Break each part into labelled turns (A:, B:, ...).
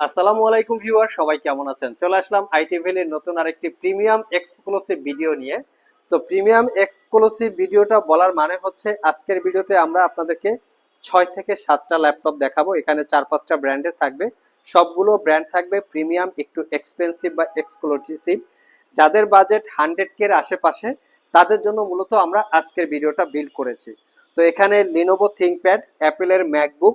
A: আসসালামু আলাইকুম ভিউয়ার, সবাই কেমন আছেন? চলে আসলাম আইটি ভ্যালির নতুন আরেকটি প্রিমিয়াম এক্সক্লুসিভ ভিডিও নিয়ে। তো প্রিমিয়াম এক্সক্লুসিভ ভিডিওটা বলার মানে হচ্ছে আজকের ভিডিওতে আমরা আপনাদেরকে ছয় থেকে সাতটা ল্যাপটপ দেখাবো। এখানে চার পাঁচটা ব্র্যান্ডের থাকবে। সবগুলো ব্র্যান্ড থাকবে প্রিমিয়াম, একটু এক্সপেন্সিভ বা এক্সক্লুসিভ যাদের বাজেট হান্ড্রেড কের আশেপাশে, তাদের জন্য মূলত আমরা আজকের ভিডিওটা বিল্ড করেছি। তো এখানে লিনোভো থিঙ্কপ্যাড অ্যাপেলের ম্যাকবুক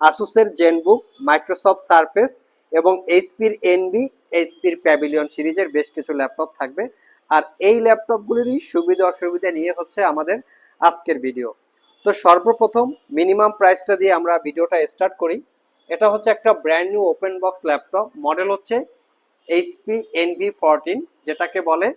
A: আসুসের জেনবুক মাইক্রোসফট সারফেস এবং এইচপির এনবি এইচপির প্যাভিলিয়ন সিরিজের বেশ কিছু ল্যাপটপ থাকবে। আর এই ল্যাপটপগুলিরই সুবিধা অসুবিধা নিয়ে হচ্ছে আমাদের আজকের ভিডিও। তো সর্বপ্রথম মিনিমাম প্রাইসটা দিয়ে আমরা ভিডিওটা স্টার্ট করি। এটা হচ্ছে একটা brand new open box laptop. Model হচ্ছে এইচপি এনভি ফোরটিন যেটাকে বলে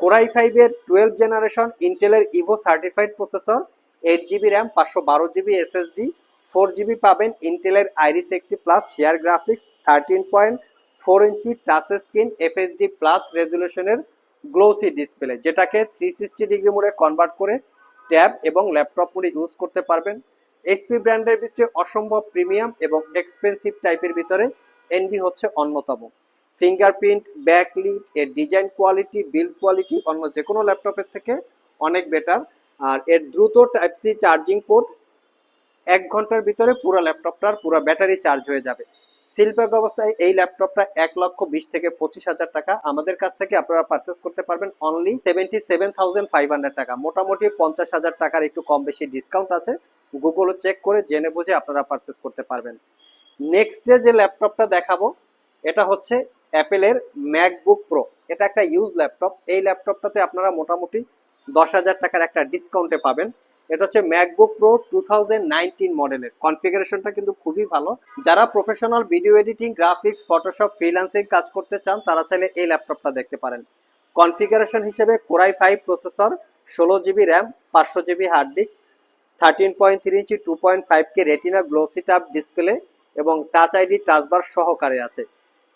A: কোরাই ফাইভের টুয়েলভ জেনারেশন ইন্টেলের Evo certified processor eight GB RAM পাঁচশো বারো জিবি এসএসডি ফোর জিবি পাবেন ইন্টেলের Iris Xe plus, shared graphics thirteen point four inch touch screen FHD plus রেজুলেশনের glossy display যেটাকে three sixty degree মোডে convert করে tab এবং laptop মোডে use করতে পারবেন। এইচপি ব্র্যান্ডের ভিতরে অসম্ভব প্রিমিয়াম এবং এক্সপেন্সিভ টাইপের ভিতরে এনবি হচ্ছে অন্যতম। ফিঙ্গারপ্রিন্ট ব্যাকলিট এর ডিজাইন কোয়ালিটি বিল্ড কোয়ালিটি অন্য যে কোনো ল্যাপটপের থেকে অনেক বেটার আর এর দ্রুত টাইপ সি চার্জিং পোর্ট এক ঘণ্টার ভিতরে পুরো ল্যাপটপটার পুরো ব্যাটারি চার্জ হয়ে যাবে। শিল্পক অবস্থায় এই ল্যাপটপটা এক লক্ষ বিশ থেকে পঁচিশ হাজার টাকা। আমাদের কাছ থেকে আপনারা পারচেস করতে পারবেন only seventy seven thousand five hundred টাকা। মোটামুটি পঞ্চাশ হাজার টাকার একটু কম বেশি ডিসকাউন্ট আছে। গুগলও চেক করে জেনে বুঝে আপনারা পারচেস করতে পারবেন। নেক্সট ডে যে ল্যাপটপটা দেখাবো, এটা হচ্ছে অ্যাপেলের ম্যাকবুক প্রো এটা একটা ইউজ ল্যাপটপ। এই ল্যাপটপটাতে আপনারা মোটামুটি দশ হাজার টাকার একটা ডিসকাউন্টে পাবেন। এটা হচ্ছে ম্যাকবুক প্রো টু মডেলের কনফিগারেশনটা কিন্তু খুবই ভালো। যারা professional video editing graphics Photoshop freelancing কাজ করতে চান, তারা চাইলে এই ল্যাপটপটা দেখতে পারেন। কনফিগারেশন হিসেবে কোরাই ফাইভ প্রসেসর ষোলো জিবি র্যাম পাঁচশো GB hard disk thirteen point three inch two point five K Retina glossy টাপ ডিসপ্লে এবং টাচ আইডি টাচবার সহকারে আছে।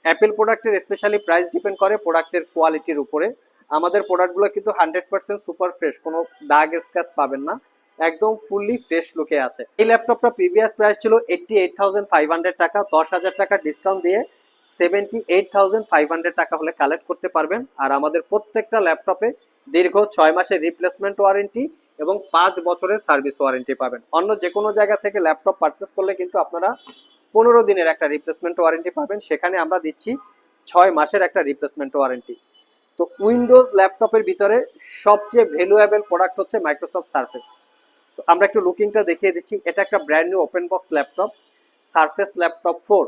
A: অ্যাপেল প্রোডাক্টের স্পেশালি প্রাইস ডিপেন্ড করে প্রোডাক্টের কোয়ালিটির উপরে। আমাদের প্রোডাক্টগুলো কিন্তু হান্ড্রেড পার্সেন্ট সুপার ফ্রেশ কোনো দাগ স্ক্র্যাচ পাবেন না। একদম ফুললি ফ্রেশ লুকে আছে। এই ল্যাপটপটা প্রিভিয়াস প্রাইস ছিল eighty eight thousand five hundred টাকা। দশ হাজার টাকা ডিসকাউন্ট দিয়ে seventy eight thousand five hundred টাকা হলে কালেক্ট করতে পারবেন। আর আমাদের প্রত্যেকটা ল্যাপটপে দীর্ঘ ছয় মাসের রিপ্লেসমেন্ট ওয়ারেন্টি এবং পাঁচ বছরের সার্ভিস ওয়ারেন্টি পাবেন। অন্য যে কোনো জায়গা থেকে ল্যাপটপ পারচেস করলে কিন্তু আপনারা পনেরো দিনের একটা রিপ্লেসমেন্ট ওয়ারেন্টি পাবেন। সেখানে আমরা দিচ্ছি ছয় মাসের একটা রিপ্লেসমেন্ট ওয়ারেন্টি তো উইন্ডোজ ল্যাপটপের ভিতরে সবচেয়ে ভ্যালুয়েবল প্রোডাক্ট হচ্ছে মাইক্রোসফট সার্ফেস তো আমরা একটু লুকিংটা দেখিয়ে দিচ্ছি। এটা একটা brand new open box laptop Surface laptop four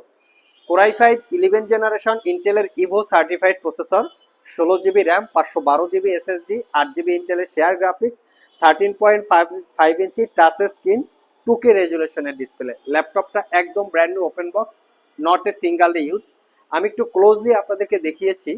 A: Core i five eleven generation ইন্টেলের ইভো সার্টিফাইড প্রসেসর ষোলো জিবি র্যাম পাঁচশো বারো জিবি এসএসডি আট জিবি ইন্টেলের shared graphics thirteen point five five inch touch screen two K রেজুলেশনের display ল্যাপটপটা একদম brand new open box not a single use আমি একটু ক্লোজলি আপনাদেরকে দেখিয়েছি।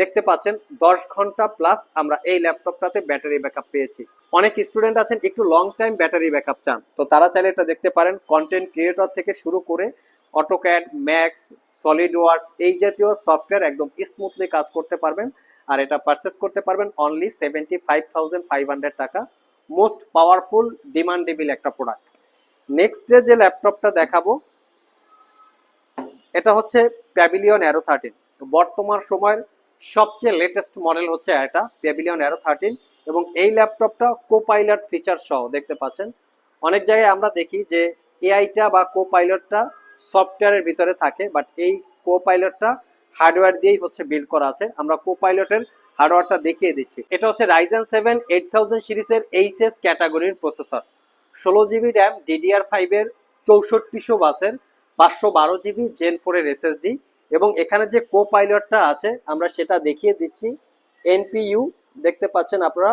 A: দেখতে পাচ্ছেন, দশ ঘণ্টা প্লাস আমরা এই ল্যাপটপটাতে ব্যাটারি ব্যাকআপ পেয়েছি। অনেক স্টুডেন্ট আছেন, একটু লং টাইম ব্যাটারি ব্যাকআপ চান। তো তারা চাইলে এটা দেখতে পারেন কন্টেন্ট ক্রিয়েটর থেকে শুরু করে অটোক্যাড ম্যাক্স সলিড ওয়ার্স এই জাতীয় সফটওয়্যার একদম স্মুথলি কাজ করতে পারবেন। আর এটা পারচেস করতে পারবেন only seventy five thousand five hundred টাকা। মোস্ট পাওয়ারফুল ডিমান্ডেবল একটা প্রোডাক্ট নেক্সট ডে যে ল্যাপটপটা দেখাবো, এটা হচ্ছে প্যাভিলিয়ন অ্যারো থার্টিন বর্তমান সময়ের সবচেয়ে লেটেস্ট মডেল হচ্ছে এটা প্যাভিলিয়ন অ্যারো থার্টিন এবং এই ল্যাপটপটা কো পাইলট ফিচার সহ দেখতে পাচ্ছেন। অনেক জায়গায় আমরা দেখি যে এআইটা বা কো পাইলটটা সফটওয়্যারের ভিতরে থাকে বাট এই কো পাইলটটা হার্ডওয়্যার দিয়েই হচ্ছে বিল্ড করা আছে। আমরা কো পাইলটের হার্ডওয়্যারটা দেখিয়ে দিচ্ছি। এটা হচ্ছে রাইজেন সেভেন এইট থাউজেন্ড সিরিজের এইচএস ক্যাটাগরির প্রসেসর ষোলো জিবি র্যাম ডিডিআর ফাইভের চৌষট্টিশো বাসের পাঁচশো বারো জিবি জেন ফোরের এসএসডি এবং এখানে যে কো পাইলটটা আছে, আমরা সেটা দেখিয়ে দিচ্ছি। এনপিইউ দেখতে পাচ্ছেন আপনারা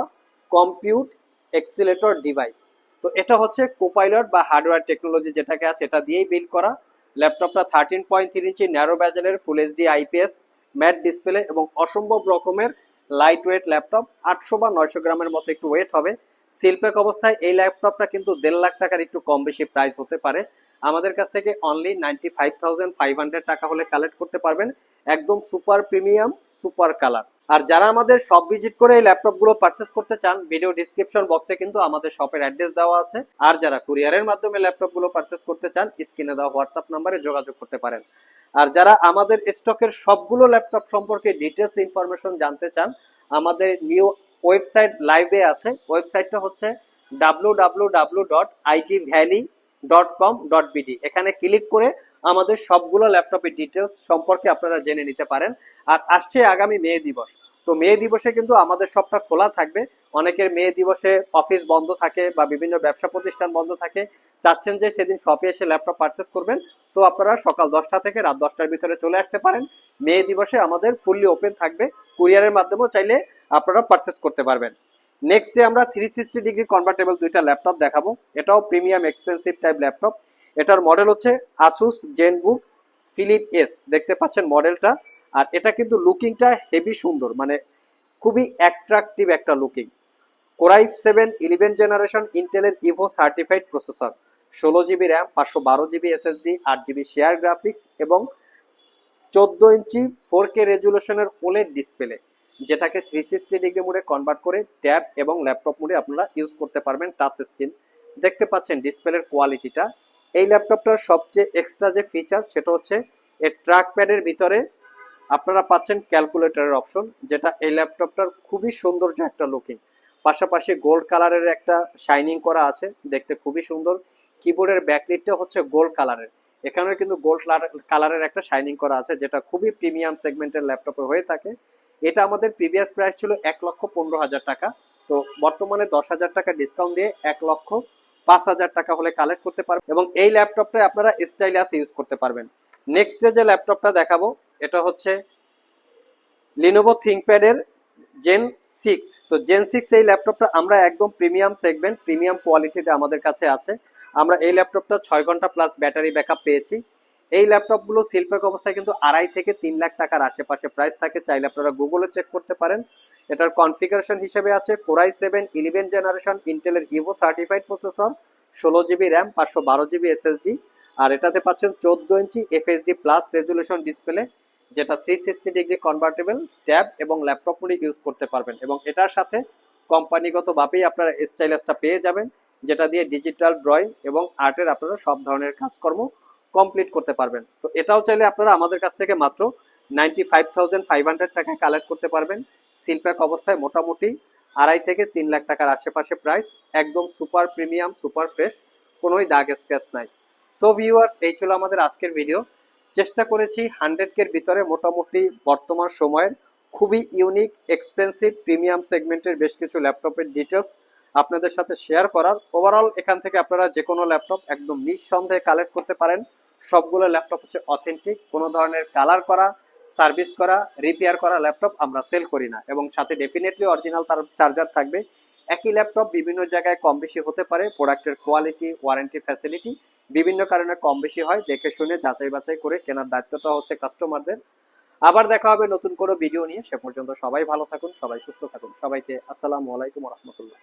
A: কম্পিউট এক্সিলেটর ডিভাইস তো এটা হচ্ছে কোপাইলট বা হার্ডওয়্যার টেকনোলজি যেটাকে আছে এটা দিয়েই বিল্ড করা। ল্যাপটপটা thirteen point three inch narrow ব্যাজেলের full HD IPS matte display এবং অসম্ভব রকমের লাইট ওয়েট ল্যাপটপ। আটশো বা নয়শো গ্রামের মতো একটু ওয়েট হবে। শিল্পেক অবস্থায় এই ল্যাপটপটা কিন্তু দেড় লাখ টাকার একটু কম বেশি প্রাইস হতে পারে। আমাদের কাছ থেকে only ninety five five hundred টাকা হলে কালেক্ট করতে পারবেন। একদম সুপার প্রিমিয়াম সুপার কালার আর যারা আমাদের শপ ভিজিট করে এই ল্যাপটপগুলো পারচেস করতে চান ভিডিও ডিসক্রিপশন বক্সে কিন্তু আমাদের শপের অ্যাড্রেস দেওয়া আছে। আর যারা কুরিয়ারের মাধ্যমে ল্যাপটপগুলো পারচেস করতে চান স্ক্রিনে দেওয়া হোয়াটসঅ্যাপ নাম্বারে যোগাযোগ করতে পারেন। আর যারা আমাদের স্টকের সবগুলো ল্যাপটপ সম্পর্কে ডিটেলস ইনফরমেশন জানতে চান, আমাদের নিউ ওয়েবসাইট লাইভে আছে। ওয়েবসাইটটা হচ্ছে W W W dot IT valley dot com dot BD এখানে ক্লিক করে আমাদের সবগুলো ল্যাপটপের ডিটেলস সম্পর্কে আপনারা জেনে নিতে পারেন। আর আসছে আগামী মে দিবস। তো মে দিবসে কিন্তু আমাদের সবটা খোলা থাকবে। অনেকের মে দিবসে অফিস বন্ধ থাকে বা বিভিন্ন ব্যবসা প্রতিষ্ঠান বন্ধ থাকে। চাচ্ছেন যে সেদিন শপে এসে ল্যাপটপ পারচেস করবেন। সো আপনারা সকাল দশটা থেকে রাত দশটার ভিতরে চলে আসতে পারেন। মে দিবসে আমাদের ফুললি ওপেন থাকবে। কুরিয়ারের মাধ্যমেও চাইলে আপনারা পারচেস করতে পারবেন। নেক্সট ডে আমরা থ্রি সিক্সটি ডিগ্রি কনভার্টেবল দুইটা ল্যাপটপ দেখাবো। এটাও প্রিমিয়াম এক্সপেন্সিভ টাইপ ল্যাপটপ এটার মডেল হচ্ছে আসুস জেনবুক ফিলিপ এস দেখতে পাচ্ছেন মডেলটা আর এটা কিন্তু লুকিংটা হেভি সুন্দর মানে খুবই অ্যাট্রাকটিভ একটা looking Core i seven eleven generation ইন্টেলের ইভো সার্টিফাইড প্রসেসর ষোলো জিবি র্যাম পাঁচশো বারো জিবি এসএসডি আট জিবি শেয়ার গ্রাফিক্স এবং চোদ্দ ইঞ্চি ফোর কে রেজুলেশনের ওলেড ডিসপ্লে যেটাকে থ্রি সিক্সটি ডিগ্রি মোডে কনভার্ট করে ট্যাব এবং ল্যাপটপ মোডে আপনারা ইউজ করতে পারবেন টাচ স্ক্রিন দেখতে পাচ্ছেন ডিসপ্লের কোয়ালিটিটা এই ল্যাপটপটার সবচেয়ে এক্সট্রা যে ফিচার সেটা হচ্ছে এর ট্র্যাক প্যাডের ভিতরে আপনারা পাচ্ছেন ক্যালকুলেটরের অপশন যেটা এই ল্যাপটপটার খুবই সৌন্দর্য একটা লুকিং পাশাপাশি গোল্ড কালারের একটা শাইনিং করা আছে, দেখতে খুবই সুন্দর। কিবোর্ডের ব্যাকলিটটা হচ্ছে গোল্ড কালারের এখানে কিন্তু গোল্ড কালারের একটা শাইনিং করা আছে, যেটা খুবই প্রিমিয়াম সেগমেন্টের ল্যাপটপে হয়ে থাকে। এটা আমাদের প্রিভিয়াস প্রাইস ছিল এক লক্ষ পনেরো হাজার টাকা। তো বর্তমানে দশ হাজার টাকা ডিসকাউন্ট দিয়ে এক লক্ষ পাঁচ হাজার টাকা হলে কালেক্ট করতে পারবেন এবং এই ল্যাপটপটা আপনারা স্টাইলাস ইউজ করতে পারবেন। নেক্সট যে ল্যাপটপটা দেখাবো, এটা হচ্ছে লিনোভো থিঙ্কপ্যাডের জেন সিক্স তো জেন সিক্স এই ল্যাপটপটা আমরা একদম প্রিমিয়াম সেগমেন্ট প্রিমিয়াম কোয়ালিটিতে আমাদের কাছে আছে। আমরা এই ল্যাপটপটা ছয় ঘণ্টা প্লাস ব্যাটারি ব্যাকআপ পেয়েছি। এই ল্যাপটপগুলো শিল্পক অবস্থায় কিন্তু আড়াই থেকে তিন লাখ টাকার আশেপাশে প্রাইস থাকে। চাইলে আপনারা গুগলে চেক করতে পারেন। এটার কনফিগারেশন হিসেবে আছে Core i seven eleven generation ইন্টেলের ইভো সার্টিফাইড প্রসেসর ষোলো জিবি র্যাম পাঁচশো বারো জিবি এসএসডি আর এটাতে পাচ্ছেন চোদ্দ ইঞ্চি এফএসডি প্লাস রেজুলেশন ডিসপ্লে যেটা three sixty degree convertible tab এবং ল্যাপটপ মোডে ইউজ করতে পারবেন। এবং এটার সাথে কোম্পানিগতভাবেই আপনারা স্টাইলাসটা পেয়ে যাবেন, যেটা দিয়ে ডিজিটাল ড্রয়িং এবং আর্টের আপনারা সব ধরনের কাজকর্ম কমপ্লিট করতে পারবেন। তো এটাও চাইলে আপনারা আমাদের কাছ থেকে মাত্র ninety five thousand five hundred টাকায় কালেক্ট করতে পারবেন। সিলপ্যাক অবস্থায় মোটামুটি আড়াই থেকে তিন লাখ টাকার আশেপাশে প্রাইস একদম সুপার প্রিমিয়াম সুপার ফ্রেশ কোনোই দাগ স্ক্র্যাচ নাই। সো ভিউয়ার্স এই ছিল আমাদের আজকের ভিডিও চেষ্টা করেছি হান্ড্রেড কের ভিতরে মোটামুটি বর্তমান সময়ের খুবই ইউনিক এক্সপেন্সিভ প্রিমিয়াম সেগমেন্টের বেশ কিছু ল্যাপটপের ডিটেলস আপনাদের সাথে শেয়ার করার। ওভারঅল এখান থেকে আপনারা যে কোনো ল্যাপটপ একদম নিঃসন্দেহে কালেক্ট করতে পারেন। সবগুলো ল্যাপটপ হচ্ছে অথেন্টিক কোনো ধরনের কালার করা সার্ভিস করা রিপেয়ার করা ল্যাপটপ আমরা সেল করি না। এবং সাথে ডেফিনেটলি অরিজিনাল তার চার্জার থাকবে। একই ল্যাপটপ বিভিন্ন জায়গায় কম বেশি হতে পারে। প্রোডাক্টের কোয়ালিটি ওয়ারেন্টি ফ্যাসিলিটি বিভিন্ন কারণে কম বেশি হয়। দেখে শুনে যাচাই বাছাই করে কেনার দায়িত্বটা হচ্ছে কাস্টমারদের আবার দেখা হবে নতুন কোনো ভিডিও নিয়ে। সে পর্যন্ত সবাই ভালো থাকুন, সবাই সুস্থ থাকুন। সবাইকে আসসালামু আলাইকুম রহমতুল্লাহ।